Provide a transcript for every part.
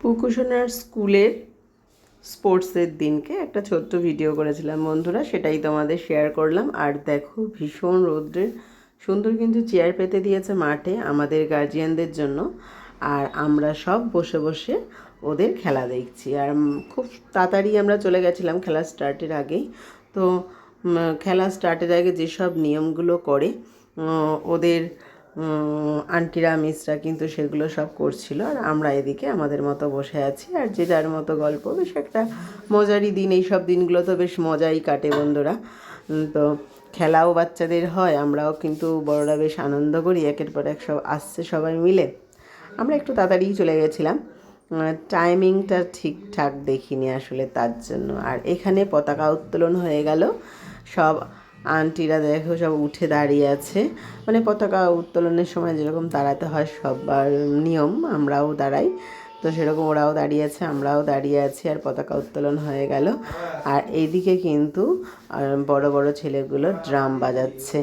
পুকুসোনার স্কুলের স্পোর্টসের দিনকে একটা ছোট্ট ভিডিও করেছিলাম বন্ধুরা, সেটাই তোমাদের শেয়ার করলাম। আর দেখো, ভীষণ রৌদ্রের, সুন্দর কিন্তু চেয়ার পেতে দিয়েছে মাঠে আমাদের গার্জিয়ানদের জন্য। আর আমরা সব বসে বসে ওদের খেলা দেখছি। আর খুব তাড়াতাড়ি আমরা চলে গেছিলাম খেলা স্টার্টের আগেই। তো খেলা স্টার্টের আগে যেসব নিয়মগুলো করে ওদের আন্টিরা, মিসরা কিন্তু সেগুলো সব করছিল আর আমরা এদিকে আমাদের মতো বসে আছি। আর যে যার মতো গল্প, বেশ একটা মজারই দিন। এই সব দিনগুলো তো বেশ মজাই কাটে বন্ধুরা। তো খেলাও বাচ্চাদের হয়, আমরাও কিন্তু বড়রা বেশ আনন্দ করি, একের পর এক সব আসছে সবাই মিলে। আমরা একটু তাড়াতাড়ি চলে গেছিলাম। টাইমিংটা ঠিকঠাক দেখিনি আসলে তার জন্য। আর এখানে পতাকা উত্তোলন হয়ে গেল। সব আন্টিরা দেখো সব উঠে দাঁড়িয়ে আছে। মানে পতাকা উত্তোলনের সময় যেরকম দাঁড়াতে হয় সবার নিয়ম, আমরাও দাঁড়াই। তো সেরকম ওরাও দাঁড়িয়ে আছে, আমরাও দাঁড়িয়ে আছি আর পতাকা উত্তোলন হয়ে গেল। আর এইদিকে কিন্তু বড় বড় ছেলেগুলো ড্রাম বাজাচ্ছে।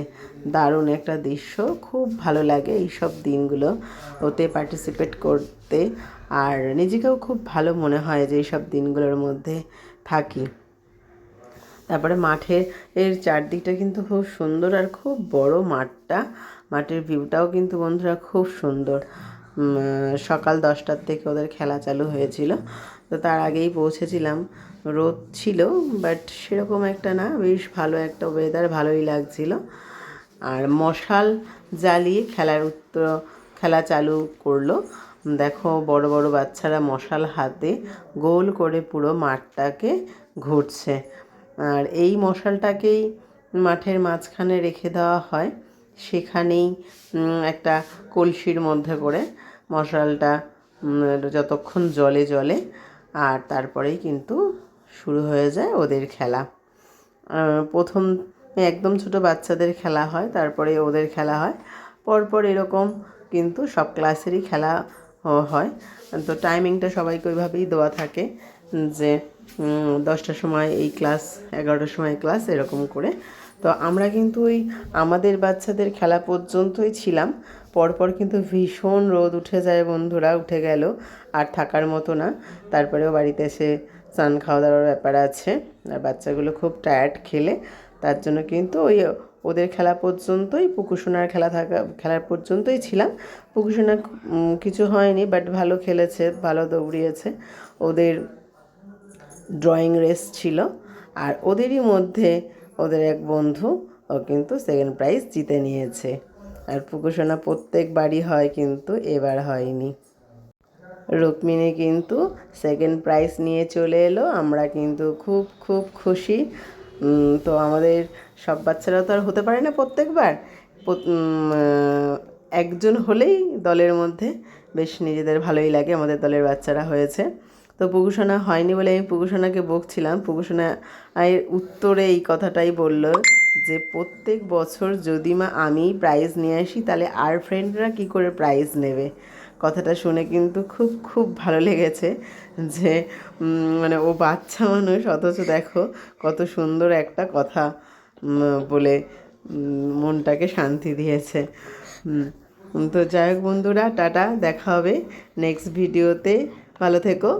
দারুণ একটা দৃশ্য, খুব ভালো লাগে এই সব দিনগুলো ওতে পার্টিসিপেট করতে। আর নিজেকেও খুব ভালো মনে হয় যে এইসব দিনগুলোর মধ্যে থাকি। তারপরে মাঠের, এর চারদিকটা কিন্তু খুব সুন্দর আর খুব বড় মাঠটা। মাঠের ভিউটাও কিন্তু বন্ধুরা খুব সুন্দর। সকাল দশটার থেকে ওদের খেলা চালু হয়েছিল। তো তার আগেই পৌঁছেছিলাম। রোদ ছিল বাট সেরকম একটা না, বেশ ভালো একটা ওয়েদার ভালোই লাগছিল। আর মশাল জ্বালিয়ে খেলার উত্তর খেলা চালু করল। দেখো, বড় বড় বাচ্চারা মশাল হাতে গোল করে পুরো মাঠটাকে ঘুরছে। আর এই মশালটাকেই মাঠের মাঝখানে রেখে দেওয়া হয়। সেখানেই একটা কলসির মধ্যে করে মশালটা যতক্ষণ জলে জলে, আর তারপরেই কিন্তু শুরু হয়ে যায় ওদের খেলা। প্রথম একদম ছোট বাচ্চাদের খেলা হয়, তারপরে ওদের খেলা হয়। পরপর এরকম কিন্তু সব ক্লাসেরই খেলা হয়। তো টাইমিংটা সবাইকে ওইভাবেই দেওয়া থাকে। যে দশটার সময় এই ক্লাস, এগারোটার সময় ক্লাস, এরকম করে। তো আমরা কিন্তু ওই আমাদের বাচ্চাদের খেলা পর্যন্তই ছিলাম। পরপর কিন্তু ভীষণ রোদ উঠে যায় বন্ধুরা, উঠে গেল। আর থাকার মতো না। তারপরেও বাড়িতে এসে স্নান খাওয়া দাওয়ার ব্যাপার আছে। আর বাচ্চাগুলো খুব টায়ার্ড খেলে। তার জন্য কিন্তু ওই ওদের খেলা পর্যন্তই পুকুসোনার খেলা থাকা, খেলার পর্যন্তই ছিলাম। পুকুসোনা কিছু হয়নি বাট ভালো খেলেছে, ভালো দৌড়িয়েছে। ওদের ড্রয়িং রেস ছিল। আর ওদেরই মধ্যে ওদের এক বন্ধু, ও কিন্তু সেকেন্ড প্রাইজ জিতে নিয়েছে। আর পুকুসোনা প্রত্যেক বাড়ি হয় কিন্তু এবার হয়নি। রুক্মিণী কিন্তু সেকেন্ড প্রাইজ নিয়ে চলে এলো। আমরা কিন্তু খুব খুব খুশি। তো আমাদের সব বাচ্চারা তো আর হতে পারে না প্রত্যেকবার। একজন হলেই দলের মধ্যে বেশ নিজেদের ভালোই লাগে। আমাদের দলের বাচ্চারা হয়েছে। তো পুকুসোনা হয়নি বলে আমি পুকুসোনাকে বকছিলাম। পুকুসোনা উত্তরে এই কথাটাই বলল যে, প্রত্যেক বছর যদি মা আমি প্রাইজ নিয়ে আসি, তাহলে আর ফ্রেন্ডরা কি করে প্রাইজ নেবে? কথাটা শুনে কিন্তু খুব খুব ভালো লেগেছে যে মানে ও বাচ্চা মানুষ, অথচ দেখো কত সুন্দর একটা কথা বলে মনটাকে শান্তি দিয়েছে। তো যাই হোক বন্ধুরা, টাটা, দেখা হবে নেক্সট ভিডিওতে ভালো থেকো।